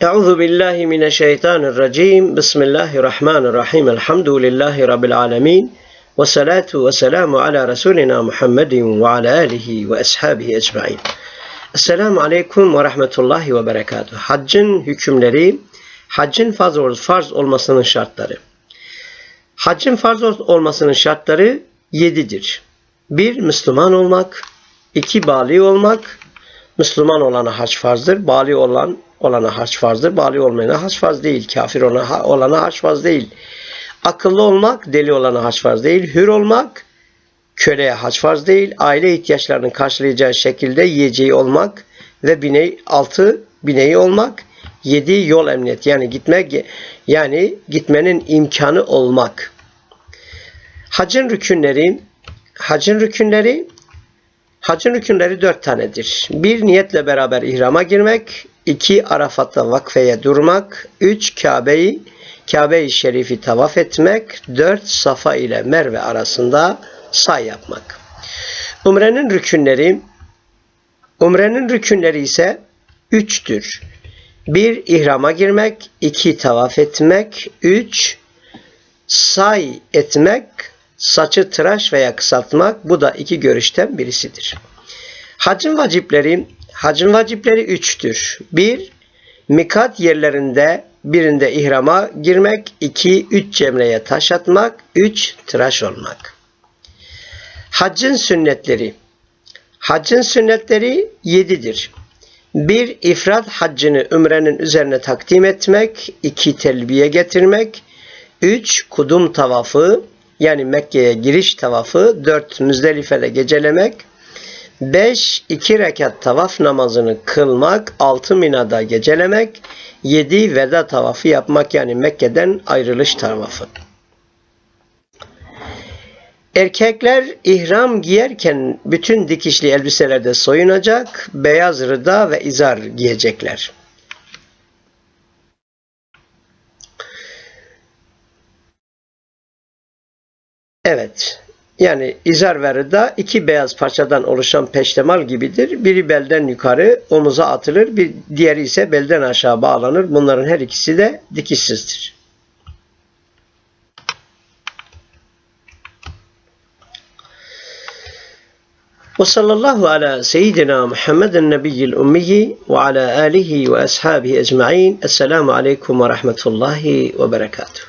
Euzu billahi mineşşeytanirracim. Bismillahirrahmanirrahim. Elhamdülillahi rabbil alamin. Ve salatu ve selamu ala Resulina Muhammedin ve ala alihi ve ashabihi ecmaîn. Esselamu aleyküm ve rahmetullahi ve berekatuhu. Haccın hükümleri, haccın farz, farz olmasının şartları. Haccın farz olmasının şartları yedidir. Bir, Müslüman olmak. iki bali olmak. Müslüman olana hac farzdır. Bali olan olana hac farzdır. Bali olmayana hac farz değil. Kafir olana, olana hac farz değil. Akıllı olmak, deli olana hac farz değil. Hür olmak, köleye hac farz değil. Aile ihtiyaçlarını karşılayacağı şekilde yiyeceği olmak ve bineği, altı bineği olmak. Yedi yol emniyet yani gitmek yani gitmenin imkanı olmak. Hacın rükünleri Hacın rükünleri Hacın rükünleri dört tanedir. Bir niyetle beraber ihrama girmek, iki Arafat'ta vakfeye durmak, üç Kabe'yi Kabe-i Şerif'i tavaf etmek, dört Safa ile Merve arasında say yapmak. Umrenin rükünleri Umrenin rükünleri ise üçtür. Bir ihrama girmek, iki tavaf etmek, üç say etmek, saçı tıraş veya kısaltmak bu da iki görüşten birisidir. Hacın vacipleri hacın vacipleri üçtür. Bir, mikat yerlerinde birinde ihrama girmek, iki, üç cemreye taş atmak, üç, tıraş olmak. Haccın sünnetleri. Haccın sünnetleri yedidir. Bir, ifrat haccını ümrenin üzerine takdim etmek, iki, telbiye getirmek, üç, kudum tavafı, yani Mekke'ye giriş tavafı, 4 Müzdelife'de gecelemek, 5 2 rekat tavaf namazını kılmak, 6 Mina'da gecelemek, 7 veda tavafı yapmak yani Mekke'den ayrılış tavafı. Erkekler ihram giyerken bütün dikişli elbiselerde soyunacak, beyaz rıda ve izar giyecekler. Evet. Yani izar ve rıda iki beyaz parçadan oluşan peştemal gibidir. Biri belden yukarı omuza atılır, bir diğeri ise belden aşağı bağlanır. Bunların her ikisi de dikişsizdir. Seyyidina Muhammeden nebiyyil ummiyi ve ala alihi ve ashabihi ecma'in. Esselamu aleyküm ve rahmetullahi ve berekatuhu.